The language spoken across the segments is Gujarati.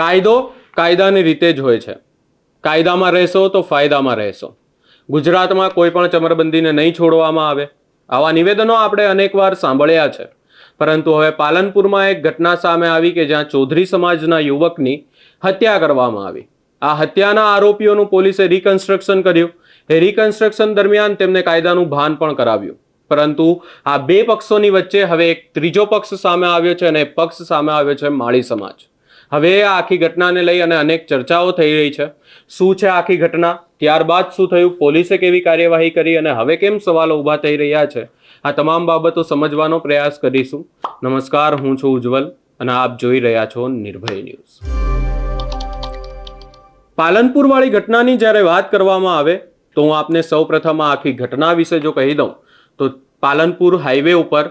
કાયદો કાયદાની રીતે જ હોય છે. કાયદામાં રહેશો તો ફાયદામાં રહેશો. ગુજરાતમાં કોઈ પણ ચમરબંધીને નહીં છોડવામાં આવે. આવા નિવેદનો આપણે અનેકવાર સાંભળ્યા છે. પરંતુ હવે પાલનપુરમાં એક ઘટના સામે આવી કે જ્યાં ચૌધરી સમાજના યુવકની હત્યા કરવામાં આવી. આ હત્યાના આરોપીઓનું પોલીસે રિકન્સ્ટ્રક્શન કર્યું. એ રિકન્સ્ટ્રક્શન દરમિયાન તેમને કાયદાનું ભાન પણ કરાવ્યું. પરંતુ આ બે પક્ષોની વચ્ચે હવે એક ત્રીજો પક્ષ સામે આવ્યો છે અને પક્ષ સામે આવ્યો છે માળી સમાજ. હવે આ આખી ઘટનાને લઈ અને અનેક ચર્ચાઓ થઈ રહી છે. શું છે આખી ઘટના? ત્યારબાદ શું થયું? પોલીસે કેવી કાર્યવાહી કરી અને હવે કેમ સવાલો ઊભા થઈ રહ્યા છે? આ તમામ બાબતો સમજવાનો પ્રયાસ કરીશું. નમસ્કાર, હું છું ઉજ્જવલ અને આપ જોઈ રહ્યા છો નિર્ભય ન્યૂઝ. પાલનપુરવાળી ઘટનાની જ્યારે વાત કરવામાં આવે, તો હું આપને સૌપ્રથમ આ આખી ઘટના વિશે જો કહી દઉં, તો પાલનપુર હાઈવે ઉપર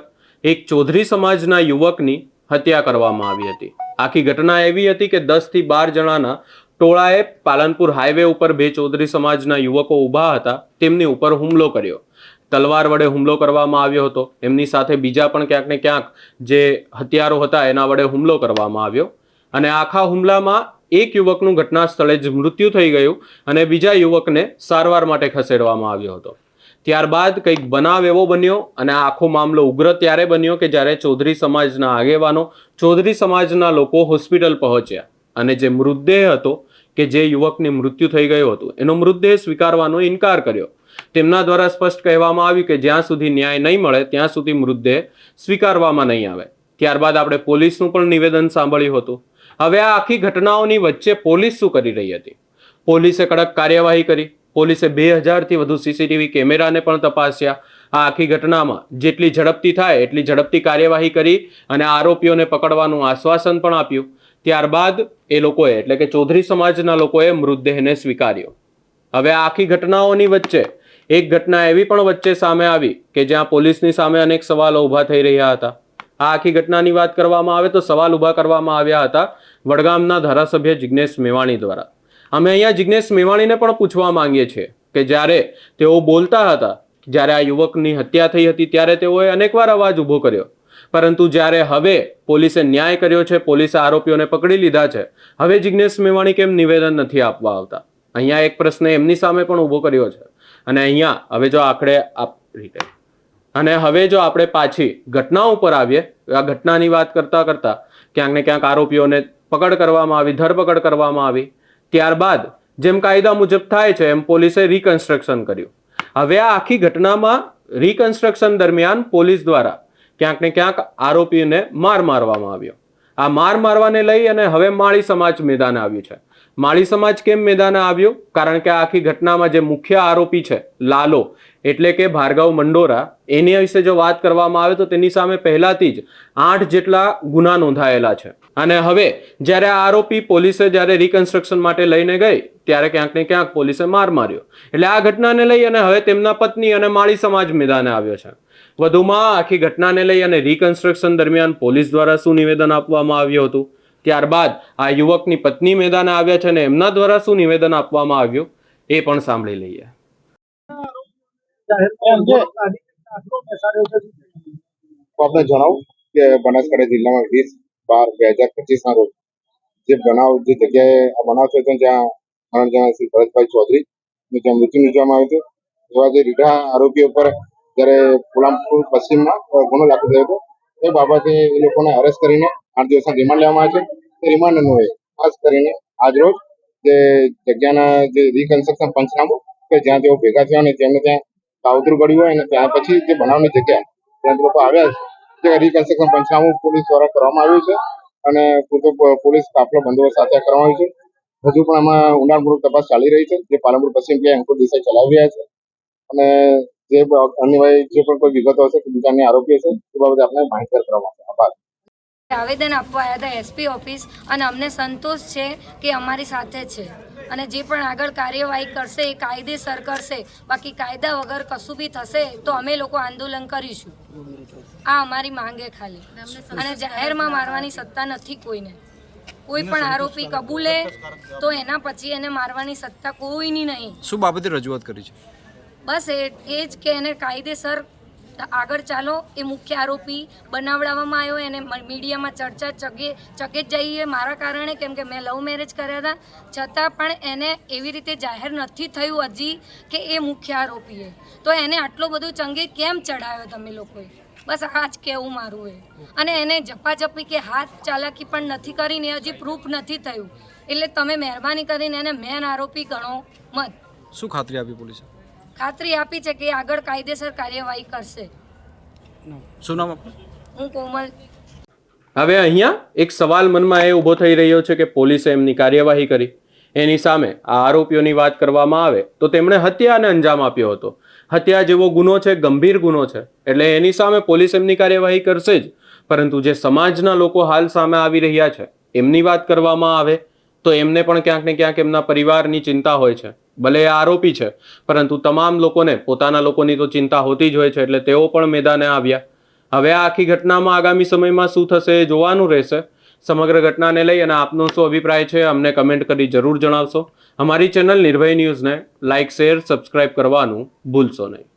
એક ચૌધરી સમાજના યુવકની હત્યા કરવામાં આવી હતી. આખી ઘટના એવી હતી કે દસથી બાર જણાના ટોળાએ પાલનપુર હાઈવે ઉપર બે ચૌધરી સમાજના યુવકો ઊભા હતા, તેમની ઉપર હુમલો કર્યો. તલવાર વડે હુમલો કરવામાં આવ્યો હતો. એમની સાથે બીજા પણ ક્યાંક ને ક્યાંક જે હથિયારો હતા, એના વડે હુમલો કરવામાં આવ્યો. અને આખા હુમલામાં એક યુવકનું ઘટના સ્થળે જ મૃત્યુ થઈ ગયું અને બીજા યુવકને સારવાર માટે ખસેડવામાં આવ્યો હતો. ત્યારબાદ કંઈક બનાવ એવો બન્યો અને આખો મામલો ઉગ્ર ત્યારે બન્યો કે જ્યારે ચૌધરી સમાજના આગેવાનો, ચૌધરી સમાજના લોકો હોસ્પિટલ પહોંચ્યા અને જે મૃતદેહ હતો કે જે યુવકની મૃત્યુ થઈ ગયું હતું, એનો મૃતદેહ સ્વીકારવાનો ઇનકાર કર્યો. તેમના દ્વારા સ્પષ્ટ કહેવામાં આવ્યું કે જ્યાં સુધી ન્યાય નહીં મળે, ત્યાં સુધી મૃતદેહ સ્વીકારવામાં નહીં આવે. ત્યારબાદ આપણે પોલીસનું પણ નિવેદન સાંભળ્યું હતું. હવે આ આખી ઘટનાઓની વચ્ચે પોલીસ શું કરી રહી હતી? પોલીસે કડક કાર્યવાહી કરી. પોલીસે બે હજારથી વધુ સીસીટીવી કેમેરાને પણ તપાસ્યા. આ આખી ઘટનામાં જેટલી ઝડપથી થાય એટલી ઝડપથી કાર્યવાહી કરી અને આરોપીઓને પકડવાનું આશ્વાસન પણ આપ્યું. ત્યારબાદ એ લોકોએ, એટલે કે ચૌધરી સમાજના લોકોએ મૃતદેહને સ્વીકાર્યો. હવે આ આખી ઘટનાઓની વચ્ચે, એક ઘટના એવી પણ વચ્ચે સામે આવી કે જ્યાં પોલીસની સામે અનેક સવાલો ઊભા થઈ રહ્યા હતા. આ આખી ઘટનાની વાત કરવામાં આવે તો સવાલ ઊભા કરવામાં આવ્યા હતા વડગામના ધારાસભ્ય જિજ્ઞેશ મેવાણી દ્વારા. અમે અહીંયા જિજ્ઞેશ મેવાણીને પણ પૂછવા માંગીએ છીએ કે જ્યારે તેઓ બોલતા હતા, જ્યારે આ યુવકની હત્યા થઈ હતી, ત્યારે તેઓએ અનેકવાર અવાજ ઊભો કર્યો. પરંતુ જ્યારે હવે પોલીસે ન્યાય કર્યો છે, પોલીસે આરોપીઓને પકડી લીધા છે, હવે જિજ્ઞેશ મેવાણી કેમ નિવેદન નથી આપવા આવતા? અહીંયા એક પ્રશ્ન એમની સામે પણ ઊભો કર્યો છે. અને અહીંયા હવે જો આખડે આપ રીતે. અને હવે જો આપણે પાછી ઘટના ઉપર આવીએ, આ ઘટનાની વાત કરતા કરતા ક્યાંક ને ક્યાંક આરોપીઓને પકડ કરવામાં આવી, ધરપકડ કરવામાં આવી ત્યારબાદ જેમ કાયદા મુજબ થાય છે, એમ પોલીસે રિકન્સ્ટ્રક્શન કર્યું. હવે આ આખી ઘટનામાં રિકન્સ્ટ્રક્શન દરમિયાન પોલીસ દ્વારા ક્યાંક ને ક્યાંક આરોપીને માર મારવામાં આવ્યો. આ માર મારવાને લઈ અને હવે માળી સમાજ મેદાન આવ્યું છે. માળી સમાજ કેમ મેદાને આવ્યો? કારણ કે આખી ઘટનામાં જે મુખ્ય આરોપી છે, લાલો, એટલે કે ભાર્ગવ મંડોરા, એની વિશે જો વાત કરવામાં આવે તો તેની સામે પહેલાથી જ આઠ જેટલા ગુના નોંધાયેલા છે. અને હવે, જ્યારે આરોપી પોલીસે જ્યારે રિકન્સ્ટ્રક્શન માટે લઈને ગઈ, ત્યારે ક્યાંક ને ક્યાંક પોલીસે માર માર્યો. એટલે આ ઘટનાને લઈ અને હવે તેમના પત્ની અને માળી સમાજ મેદાને આવ્યો છે. વધુમાં આખી ઘટનાને લઈ અને રિકન્સ્ટ્રક્શન દરમિયાન પોલીસ દ્વારા શું નિવેદન આપવામાં આવ્યું હતું? ત્યારબાદ આ યુવકની પત્ની મેદાન આવ્યા છે અને એમના દ્વારા શું નિવેદન આપવામાં આવ્યું એ પણ સાંભળી લઈએ. તો આપણે જણાવું કે બનાસકાંઠા જિલ્લામાં વીસ બાર બે હજાર પચીસના રોજ જે બનાવ, જે જગ્યાએ આ બનાવ થયો હતો ત્યાં ત્રણ જણા શ્રી ભરતભાઈ ચૌધરી નું ત્યાં મૃત્યુ નિપજવામાં આવ્યું હતું. એવા જે રીઢા આરોપીઓ પર જ્યારે પોલામપુર પશ્ચિમમાં ગુનો દાખલ થયો હતો, એ બાબતે એ લોકોને અરેસ્ટ કરીને આઠ દિવસના રિમાન્ડ લેવામાં આવે છે. રિમાન્ડ અન્વયે ખાસ કરીને આજરોજ જે જગ્યાના જે રિકન્સ્ટ્રક્શન પંચનામું કે જ્યાં તેઓ ભેગા થયા અને જેમને ત્યાં કાવતરું ગળ્યું હોય અને ત્યાં પછી જે બનાવની જગ્યા ત્યાં લોકો આવ્યા છે. તે રિકન્સ્ટ્રક્શન પંચનામું પોલીસ દ્વારા કરવામાં આવ્યું છે અને પૂરતો પોલીસ કાફલો બંદોબસ્ત સાથે કરવામાં આવ્યું છે. હજુ પણ આમાં ઊંડાણપૂર્વક તપાસ ચાલી રહી છે. જે પાલનપુર પશ્ચિમ પીઆઈ અંકુર દેસાઈ ચલાવી રહ્યા છે. અને જે અન્ય જે પણ કોઈ વિગતો હશે કે બીજાની આરોપી હશે તે બાબતે આપણે માહિતગાર કરવામાં આવેદન આપવા આવ્યા હતા એસપી ઓફિસ અને અમને સંતોષ છે કે અમારી સાથે છે. અને જે પણ આગળ કાર્યવાહી કરશે એ કાયદેસર કરશે. બાકી કાયદા વગર કશું બી થશે તો અમે લોકો આંદોલન કરીશું. આ અમારી માંગે ખાલી. અને જાહેરમાં મારવાની સત્તા નથી કોઈને. કોઈ પણ આરોપી કબૂલે તો એના પછી એને મારવાની સત્તા કોઈની નહીં. શું બાબતે રજૂઆત કરી છે? બસ એ એ જ કે એને કાયદેસર આગળ ચાલો, એ મુખ્ય આરોપી બનાવડાવવામાં આવ્યો, એને મીડિયામાં ચર્ચા ચગે ચગે જઈએ મારા કારણે, કેમ કે મેં લવ મેરેજ કર્યા હતા. છતાં પણ એને એવી રીતે જાહેર નથી થયું હજી કે એ મુખ્ય આરોપીએ તો એને આટલો બધું ચંગે કેમ ચડાવ્યો તમે લોકોએ? બસ આ જ કહેવું મારું એ. અને એને ઝપાઝપી કે હાથ ચાલાકી પણ નથી કરીને હજી પ્રૂફ નથી થયું. એટલે તમે મહેરબાની કરીને એને મેન આરોપી ગણો મત. શું ખાતરી આપી પોલીસે? ખાતરી આપી છે કે આગળ કાયદેસર કાર્યવાહી કરશે. શું નામ હું કોમલ. હવે અહીંયા એક સવાલ મનમાં એ ઊભો થઈ રહ્યો છે કે પોલીસે એમની કાર્યવાહી કરી. એની સામે આ આરોપીઓની વાત કરવામાં આવે તો તેમણે હત્યાને અંજામ આપ્યો હતો. હત્યા જેવો ગુનો છે ગંભીર ગુનો છે એટલે એની સામે પોલીસ એમની કાર્યવાહી કરશે જ. પરંતુ જે સમાજના લોકો હાલ સામે આવી રહ્યા છે એમની વાત કરવામાં આવે તો એમને પણ ક્યાંક ને ક્યાંક એમના પરિવારની ચિંતા હોય છે. ભલે એ આરોપી છે, પરંતુ તમામ લોકોને, પોતાના લોકોની તો ચિંતા હોતી જ હોય છે, એટલે તેઓ પણ મેદાને આવ્યા. હવે આ આખી ઘટનામાં આગામી સમયમાં શું થશે એ જોવાનું રહેશે. સમગ્ર ઘટનાને લઈ અને આપનો શું અભિપ્રાય છે, અમને કમેન્ટ કરી જરૂર જણાવશો. અમારી ચેનલ નિર્ભય ન્યૂઝને લાઇક શેર, સબસ્ક્રાઇબ કરવાનું ભૂલશો નહીં.